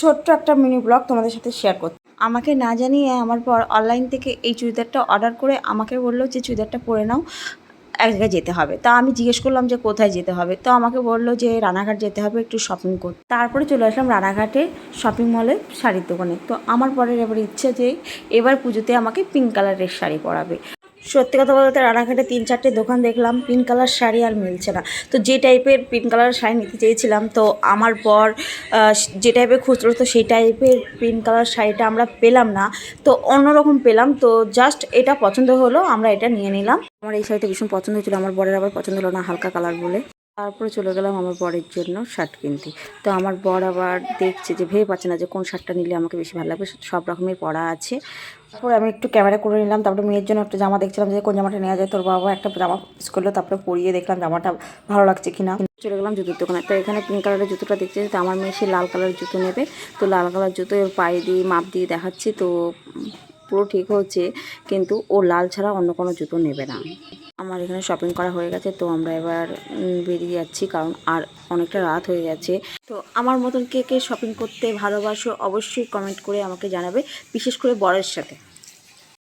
ছোট্ট একটা mini blog তোমাদের সাথে শেয়ার করতে আমাকে না জানিয়ে আমার পর অনলাইন থেকে এই চুড়িদারটা অর্ডার করে আমাকে বলল যে, চুড়িদারটা পরে নাও, এক জায়গায় যেতে হবে। তা আমি জিজ্ঞেস করলাম যে, কোথায় যেতে হবে? তো আমাকে বলল যে, রানাঘাট যেতে হবে, একটু শপিং করতে তারপরে চলে আসলাম রানাঘাটে শপিং মলে শাড়ির দোকানে। তো আমার পরের এবার ইচ্ছে যে, এবার পুজোতে আমাকে পিঙ্ক কালারের শাড়ি পরাবে। সত্যি কথা বলতে রানাঘাটে তিন চারটে দোকান দেখলাম, পিঙ্ক কালার শাড়ি আর মিলছে না। তো যে টাইপের পিঙ্ক কালার শাড়ি নিতে চেয়েছিলাম, তো আমার পর যে টাইপের খুচরো তো সেই টাইপের পিঙ্ক কালার শাড়িটা আমরা পেলাম না। তো অন্যরকম পেলাম, তো জাস্ট এটা পছন্দ হলো, আমরা এটা নিয়ে নিলাম। আমার এই শাড়িটা ভীষণ পছন্দ হয়েছিলো, আমার বরের আবার পছন্দ হলো না, হালকা কালার বলে। তারপরে চলে গেলাম আমার বরের জন্য শার্ট কিনতে। তো আমার বর আবার দেখছে যে, ভেবে পাচ্ছে না যে, কোন শার্টটা নিলে আমাকে বেশি ভালো লাগবে। সব রকমের পরা আছে। তারপরে আমি একটু ক্যামেরা করে নিলাম। তারপরে মেয়ের জন্য একটা জামা দেখছিলাম যে, কোন জামাটা নেওয়া যায়? তোর বাবা একটা জামা পিস করল। তারপরে পরিয়ে দেখলাম জামাটা ভালো লাগছে কিনা। চলে গেলাম জুতোর দোকানে। তো এখানে পিঙ্ক কালারের জুতোটা দেখতে তো আমার মেয়ে সে লাল কালারের জুতো নেবে। তো লাল কালার জুতো ওর পায়ে দিয়ে মাপ দিয়ে দেখাচ্ছি। তো পুরো ঠিক হচ্ছে। কিন্তু ও লাল ছাড়া অন্য কোনো জুতো নেবে না। আমার এখানে শপিং করা হয়ে গেছে, তো আমরা এবার বেরিয়ে যাচ্ছি কারণ আর অনেকটা রাত হয়ে গেছে। তো আমার মতন কে কে শপিং করতে ভালোবাসো অবশ্যই কমেন্ট করে আমাকে জানাবে, বিশেষ করে বরের সাথে।